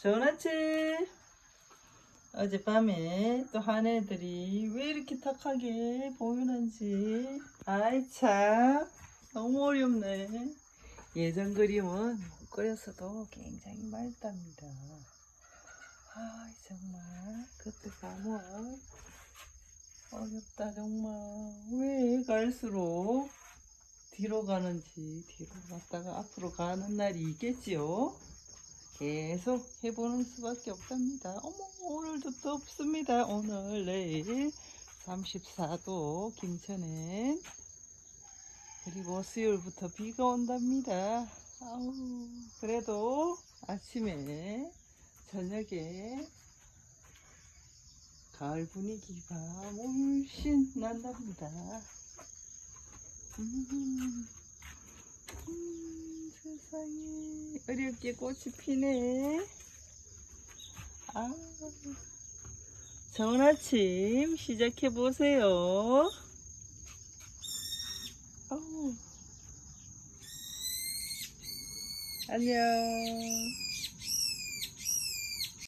좋은 아침. 어젯밤에 또 한 애들이 왜 이렇게 탁하게 보이는지. 아이 참 너무 어렵네. 예전 그림은 못 그렸어도 굉장히 맑답니다. 아 정말 그때 가면 어렵다 정말 왜 갈수록 뒤로 가는지 뒤로 갔다가 앞으로 가는 날이 있겠지요. 계속 해보는 수밖에 없답니다. 어머, 오늘도 덥습니다. 오늘, 내일 34도 김천엔. 그리고 수요일부터 비가 온답니다. 아우, 그래도 아침에, 저녁에 가을 분위기가 훨씬 난답니다. 음, 음, 세상에 어렵게 꽃이 피네. 아, 좋은 아침 시작해 보세요. 아우. 안녕.